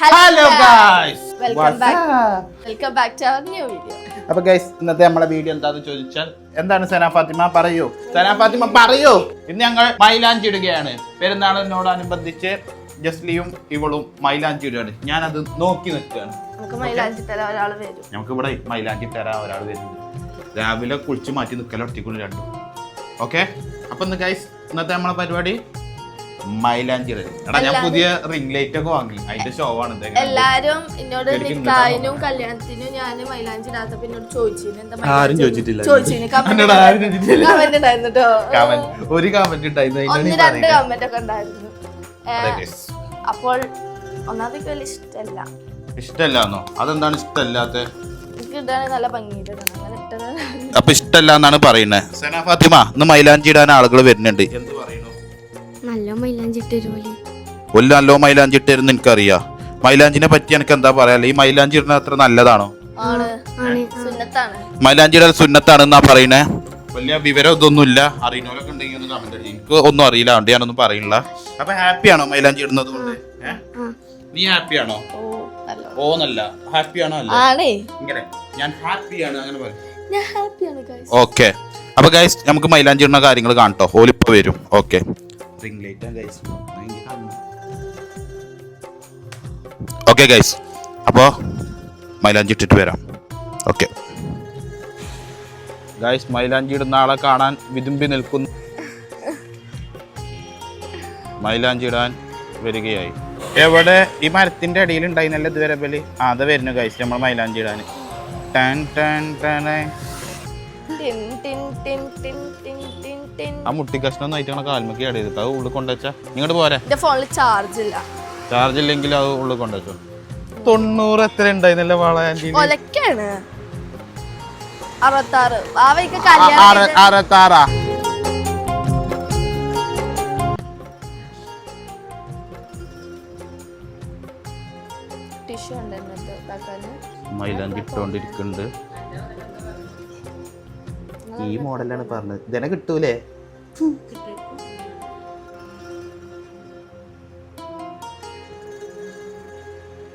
Hello guys welcome back welcome back to our new video അപ്പൊ guys ഇന്നത്തെ നമ്മളെ video എന്താന്ന് ചോദിച്ചാൽ എന്താണ് സന ഫാത്തിമ? പറയൂ. സന ഫാത്തിമ പറയൂ. ഇന്ന് ഞങ്ങൾ മൈലാഞ്ചി ഇടുകയാണ്. പെരുന്നാളിനോടനുബന്ധിച്ച് ജസ്ലിയും ഇവളും മൈലാഞ്ചി ഇടുകയാണ്. ഞാൻ അത് നോക്കി നിൽക്കുകയാണ്. നമുക്ക് മൈലാഞ്ചി തരാൻ ഒരാൾ വരും. നമുക്ക് ഇവിടെ മൈലാഞ്ചി തരാൻ ഒരാൾ വരുന്നുണ്ട്. രാവിലെ കുളിച്ച് മാറ്റി നിൽക്കലൊട്ടിക്കുള്ളൂ രണ്ടും. ഓക്കെ അപ്പൊ ഇന്ന് ഗൈസ് ഇന്നത്തെ നമ്മളെ പരിപാടി എടാ ഞാൻ പുതിയ റിംഗ് ലൈറ്റ് ഒക്കെ വാങ്ങി. അതിന്റെ ഷോ ആണ്. എല്ലാരും എന്നോട് നിക്കാനും കല്യാണത്തിനും ഞാൻ മൈലാഞ്ചി ഇടാത്തപ്പോ എന്നോട് ചോദിച്ചിരുന്നു എന്താ ആരും ചോദിച്ചിട്ടില്ല. ചോദിച്ചിന്. എന്നോട് ആരും ചോദിച്ചിട്ടില്ല. കമന്റ് ഉണ്ടായിരുന്നു കേട്ടോ കമന്റ്. ഒരു കമന്റ് ഉണ്ടായിരുന്നു. അപ്പോൾ ഒന്നാമത് ഇഷ്ടമല്ല ഇഷ്ടല്ലാന്നോ? അതെന്താണ് ഇഷ്ടല്ലാത്ത? അപ്പൊ ഇഷ്ടല്ല എന്നാണ് പറയുന്നത് സന ഫാത്തിമ ഇന്ന് മൈലാഞ്ചി ഇടാൻ ആളുകൾ വരുന്നുണ്ട്. എന്ത് നല്ല ഒരു മൈലാഞ്ചി ഇട്ടിരുന്ന് എനിക്കറിയാം. മൈലാഞ്ചിനെ പറ്റി എനിക്ക് എന്താ പറയാ? ഈ മൈലാഞ്ചി ഇടുന്നത് അത്ര നല്ലതാണോ? സുന്നത്താണ്. മൈലാഞ്ചി ഇടൽ സുന്നത്താണെന്നാ പറയണേ? വലിയ വിവരം ഇതൊന്നും ഇല്ല അറിയുന്നവരൊക്കെ ഉണ്ടെങ്കിൽ ഒന്ന് കമന്റ് എനിക്ക് ഒന്നും അറിയില്ല. അതുകൊണ്ട് ഞാനൊന്നും പറയില്ല അപ്പൊ ഹാപ്പിയാണോ മൈലാഞ്ചി ഇടുന്നത് കൊണ്ട്? ആ നീ ഹാപ്പിയാണോ ഓന്നല്ല ഹാപ്പിയാണോ അല്ല? ആണേ. ഇങ്ങനെ. ഞാൻ ഹാപ്പിയാണ് അങ്ങനെ പറയും. ഓക്കെ അപ്പൊ ഗൈസ് നമുക്ക് മൈലാഞ്ചി ഇടുന്ന കാര്യങ്ങൾ കാണട്ടോ. ഓലിപ്പോ വരും. Okay ring guys okay guys അപ്പോ മൈലാഞ്ചി ഇട്ടിട്ട് വരാം ഓക്കെ ഗൈസ് മൈലാഞ്ചി ഇടുന്ന ആളെ കാണാൻ വിതുമ്പി നിൽക്കുന്നു മൈലാഞ്ചി ഇടാൻ വരികയായി എവിടെ? ഈ മരത്തിന്റെ അടിയിൽ ഉണ്ടായിരുന്നല്ലേ ഇതുവരെ ബലി ആ അത് വരുന്നു ഗൈസ് നമ്മൾ മൈലാഞ്ചി ഇടാൻ ടൻ ടൻ ടണേ ആ മുട്ടി കഷ്ണം ഒന്നും ആയിട്ട് കാൽമക്ക് ഇട ചെയ്തിട്ട്. അത് ഉള്ളിൽ കൊണ്ടുവച്ചാ. ഇങ്ങോട്ട് പോരെ. എന്റെ ഫോണിൽ ചാർജ് ഇല്ല. ചാർജ് ഇല്ലെങ്കിൽ അത് ഉള്ളിൽ കൊണ്ടുവച്ചോ. തൊണ്ണൂറ് എത്ര ഉണ്ടായിരുന്നല്ലേ വളാഞ്ചി ഒലക്കാണ്. അറുപത്താറ്. വാവയ്ക്ക് കല്യാണം ഇതാക്കാന്? മൈലാഞ്ചി ഇട്ടോണ്ടിരിക്കുന്നുണ്ട് ഈ മോഡലാണ് പറഞ്ഞത്. ഇതന്നെ കിട്ടൂലേ?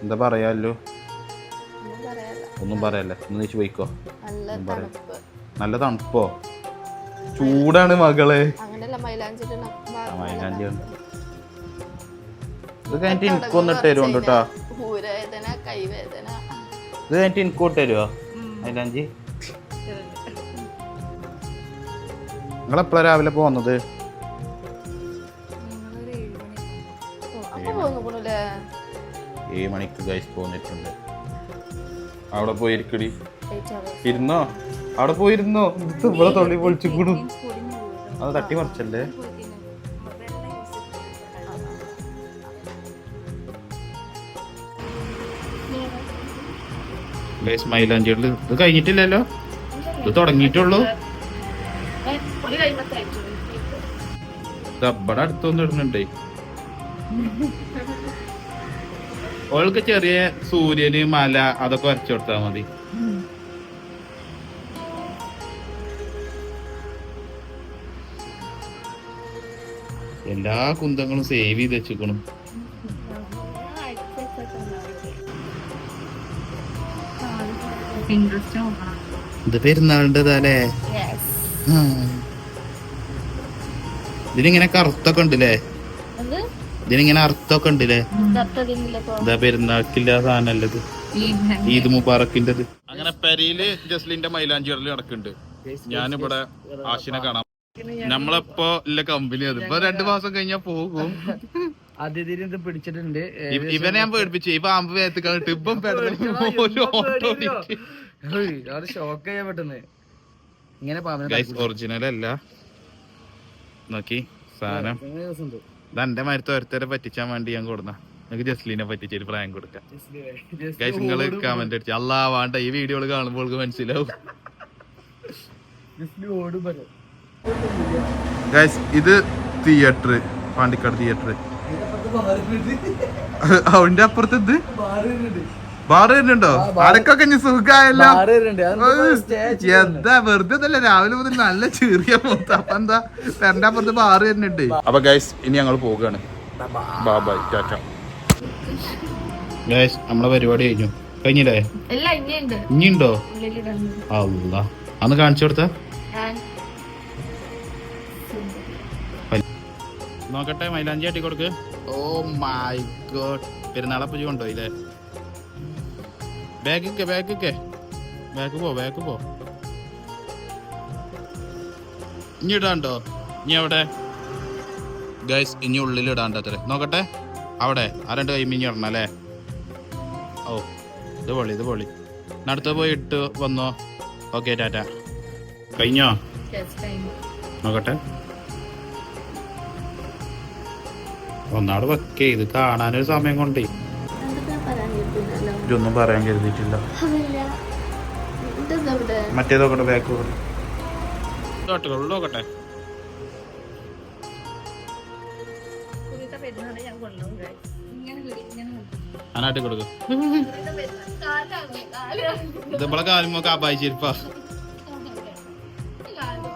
എന്താ പറയാല്ലോ? ഒന്നും പറയാല്ല ഒന്നും നീച്ച് പോയിക്കോ. നല്ല. തണുപ്പ്. ചൂടാണ് മകളെ. മൈലാഞ്ചി. ഇത് കഴിഞ്ഞിട്ട് എനിക്കൊന്ന് ഇട്ട് തരുമോ കേട്ടോ ഊരവേദന കൈവേദന. ഇത് കഴിഞ്ഞിട്ട് എനിക്ക് തരുമോ? മൈലാഞ്ചി? നിങ്ങൾ എപ്പോഴാ രാവിലെ പോകുന്നത് ഏഴ് മണിക്ക് ഗൈസ് പോന്നിട്ടുണ്ട്. അവിടെ പോയിരിക്കടി. ഇരുന്നോ? അവിടെ പോയിരുന്നോ? ഇത് ഇവിടെ തൊള്ളി പൊളിച്ചുകൂടും അത് തട്ടി മറിച്ചല്ലേ? ഗൈസ് മൈലാഞ്ചികളിൽ ഇത് കഴിഞ്ഞിട്ടില്ലല്ലോ? ഇത് തുടങ്ങിയിട്ടുള്ളൂ? ഇവിടെ അടുത്തൊന്നും ഇടുന്നുണ്ടേ. ഓൾക്ക് ചെറിയ സൂര്യന് മല അതൊക്കെ വരച്ചു കൊടുത്താൽ മതി. എല്ലാ കുന്തങ്ങളും സേവ് ചെയ്ത് വെച്ചിക്കണം. ഇത് പെരുന്നാളിന്റെതല്ലേ? ഇതിനിങ്ങനെ കറുത്തൊക്കെ ഉണ്ടല്ലേ ഇതിനിങ്ങനെ അർത്ഥമൊക്കെ ഉണ്ടല്ലേ എന്താ. ഇതാ സാധനമല്ല ഇത് ഈദ് മുബാറക്കിന്റെത് അങ്ങനെ പെരയിൽ ജസ്ലിന്റെ മൈലാഞ്ചി ഇടൽ നടക്കുന്നുണ്ട് ഞാനിവിടെ ആശിനെ കാണാം നമ്മളെപ്പോ ഇല്ല കമ്പനി അത് ഇപ്പൊ രണ്ടു മാസം കഴിഞ്ഞാ പോകും. അതിഥിനെ ഇത് പിടിച്ചിട്ടുണ്ട് ഇവനെ ഞാൻ പേടിപ്പിച്ചു. ഇപ്പൊ ആമ്പ് വേഗത്ത് കണ്ടിട്ട് ഇപ്പം ഷോക്ക് ചെയ്യാൻ പെട്ടെന്ന്. ഇങ്ങനെ ഒറിജിനൽ അല്ല. നോക്കി സാധനം. എന്റെ മരത്ത് ഒരുത്തരെ പറ്റിച്ചാൻ വേണ്ടി ഞാൻ കൊടുന്ന. നിങ്ങൾക്ക് ജസ്ലിനെ പറ്റിച്ചൊരു പ്രായം കൊടുക്കാം. ഗൈസ് നിങ്ങൾ കമന്റ് അടിച്ചു അല്ലാ വേണ്ട ഈ വീഡിയോകൾ കാണുമ്പോൾ മനസ്സിലാവും. ഗൈസ് ഇത് തിയേറ്റർ പാണ്ടിക്കാട് തിയേറ്റർ അവന്റെ അപ്പുറത്ത് ഇത്? Bar ആരൊക്കെ അടക്കൊക്കെ ഇനി സുഖമായല്ലോ. എന്താ വെറുതെ തന്നെ രാവിലെ മുതൽ നല്ല ചെറിയ മൂത്ത. അപ്പൊ എന്താ പെരന്റെ പുറത്ത് ബാറ് തന്നെയുണ്ട് അപ്പൊ ഗൈസ് ഇനി ഞങ്ങൾ പോവുകയാണ്. ബാബായ് ടാറ്റ ഗൈസ് നമ്മളെ പരിപാടി കഴിഞ്ഞു. കഴിഞ്ഞില്ലേ? ഇനിയുണ്ട്. അല്ല അന്ന് കാണിച്ചു കൊടുത്ത? നോക്കട്ടെ മൈലാഞ്ചി ആട്ടി കൊടുക്ക് ഓ മൈ ഗോഡ് പെരുന്നാളെ പൂജ കൊണ്ടുപോയില്ലേ? ബാഗിക്കെ ബാഗിക്കെ. ബാഗ് പോ ബാഗ് പോ. ഇനി ഇടാണ്ടോ? ഇനി അവിടെ ഗൈസ് ഇനി ഉള്ളിൽ ഇടാണ്ട് അത്ര. നോക്കട്ടെ. അവിടെ. ആ രണ്ട് കൈമിഞ്ഞി ഇടണം അല്ലേ? ഓ ഇത് പൊളി ഇത് പൊളി. നടത്ത പോയി ഇട്ട് വന്നോ. Okay tata. കഴിഞ്ഞോ? നോക്കട്ടെ. ഒന്നാട് വെക്കേ. ഇത് കാണാനൊരു സമയം കൊണ്ടേ. ഇതൊന്നും പറയാൻ കരുതിയിട്ടില്ല. മറ്റേതൊക്കെ ബാക്ക്. അനാട്ടി കൊടുക്കും. നമ്മളെ ചെരുപ്പാ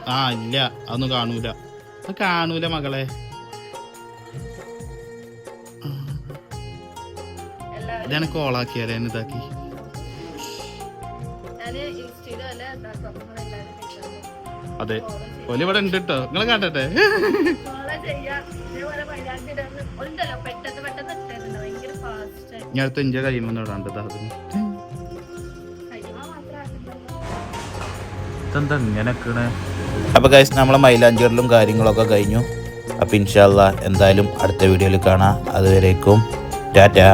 ആ ഇല്ല. അതൊന്നും കാണൂല. അത് കാണൂല മകളെ. ഇതാണ് കോളാക്കിയാലേ ഇതാക്കി. അപ്പൊ അതെ. follow ഇവിടെ ഉണ്ട് കേട്ടോ നിങ്ങളെ കാട്ടട്ടെ. ഞാൻ അടുത്ത ഇഞ്ച ഇതാ അതിന്. ഇതെന്താ ഇങ്ങനെയൊക്കെ അപ്പോൾ ഗൈസ് നമ്മളെ മൈലാഞ്ചേറിലും കാര്യങ്ങളൊക്കെ കഴിഞ്ഞു. അപ്പോൾ ഇൻഷാല്ല എന്തായാലും അടുത്ത വീഡിയോയിൽ കാണാം. അതുവരേക്കും ടാറ്റാ.